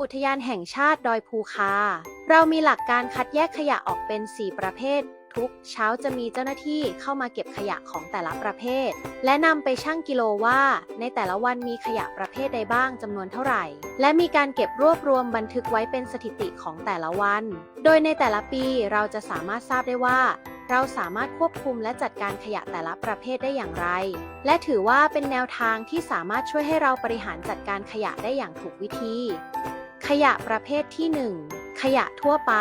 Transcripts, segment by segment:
อุทยานแห่งชาติดอยภูคา เรามีหลักการคัดแยกขยะออกเป็น 4 ประเภท ทุกเช้าจะมีเจ้าหน้าที่เข้ามาเก็บขยะของแต่ละประเภท และนำไปชั่งกิโลว่า ในแต่ละวันมีขยะประเภทใดบ้างจำนวนเท่าไหร่ และมีการเก็บรวบรวมบันทึกไว้เป็นสถิติของแต่ละวัน โดยในแต่ละปีเราจะสามารถทราบได้ว่าเราสามารถควบคุมและจัดการขยะแต่ละประเภทได้อย่างไร และถือว่าเป็นแนวทางที่สามารถช่วยให้เราบริหารจัดการขยะได้อย่างถูกวิธี ขยะประเภทที่ 1 ขยะทั่วไป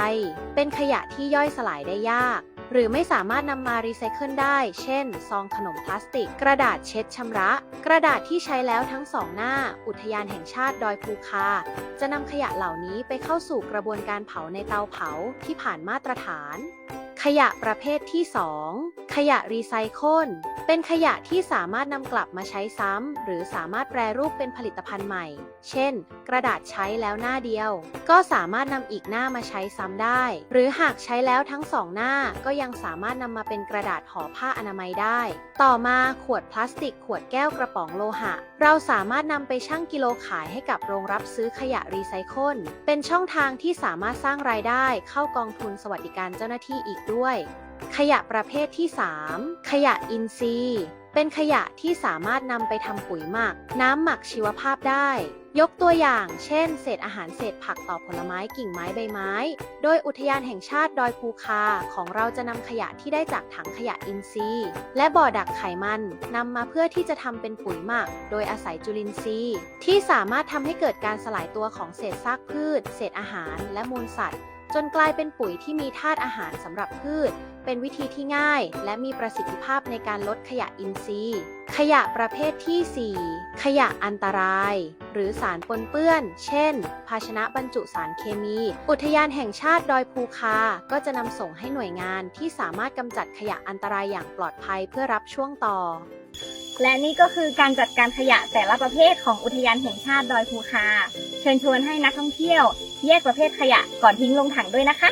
เป็นขยะที่ย่อยสลายได้ยาก หรือไม่สามารถนำมารีไซเคิลได้ เช่น ซองขนมพลาสติก กระดาษเช็ดชำระ กระดาษที่ใช้แล้วทั้งสองหน้า อุทยานแห่งชาติดอยภูคา จะนำขยะเหล่านี้ไปเข้าสู่กระบวนการเผาในเตาเผาที่ผ่านมาตรฐาน ขยะประเภทที่ 2ขยะรีไซเคิลเป็นขยะที่สามารถนำกลับมาใช้ซ้ำ หรือสามารถแปรรูปเป็นผลิตภัณฑ์ใหม่ เช่น กระดาษใช้แล้วหน้าเดียว ก็สามารถนำอีกหน้ามาใช้ซ้ำได้ หรือหากใช้แล้วทั้งสองหน้าก็ยังสามารถนำมาเป็นกระดาษห่อผ้าอนามัยได้ ต่อมาขวดพลาสติก ขวดแก้วกระป๋องโลหะ เราสามารถนำไปชั่งกิโลขายให้กับโรงรับซื้อขยะรีไซเคิลเป็นช่องทางที่สามารถสร้างรายได้เข้ากองทุนสวัสดิการเจ้าหน้าที่อีกด้วย ขยะประเภทที่ 3 ขยะอินทรีย์ เป็นขยะที่สามารถนำไปทำปุ๋ยหมัก น้ำหมักชีวภาพได้ ยกตัวอย่าง เช่น เศษอาหารเศษผักต่อผลไม้กิ่งไม้ใบไม้ โดยอุทยานแห่งชาติดอยภูคาของเราจะนำขยะที่ได้จากถังขยะอินทรีย์ และบ่อดักไขมันนำมาเพื่อที่จะทำเป็นปุ๋ยหมัก โดยอาศัยจุลินทรีย์ ที่สามารถทำให้เกิดการสลายตัวของเศษซากพืช เศษอาหาร และมูลสัตว์ จนกลายเป็นปุ๋ยที่มีธาตุอาหารสำหรับพืช เป็นวิธีที่ง่าย และมีประสิทธิภาพในการลดขยะอินทรีย์ ขยะประเภทที่ 4 ขยะอันตราย หรือสารปนเปื้อน เช่น ภาชนะบรรจุสารเคมี อุทยานแห่งชาติดอยภูคา ก็จะนำส่งให้หน่วยงานที่สามารถกำจัดขยะอันตรายอย่างปลอดภัยเพื่อรับช่วงต่อ และนี่ก็คือการจัดการขยะแต่ละประเภทของอุทยานแห่งชาติดอยภูคา เชิญชวนให้นักท่องเที่ยว แยกประเภทขยะก่อนทิ้งลงถังด้วยนะคะ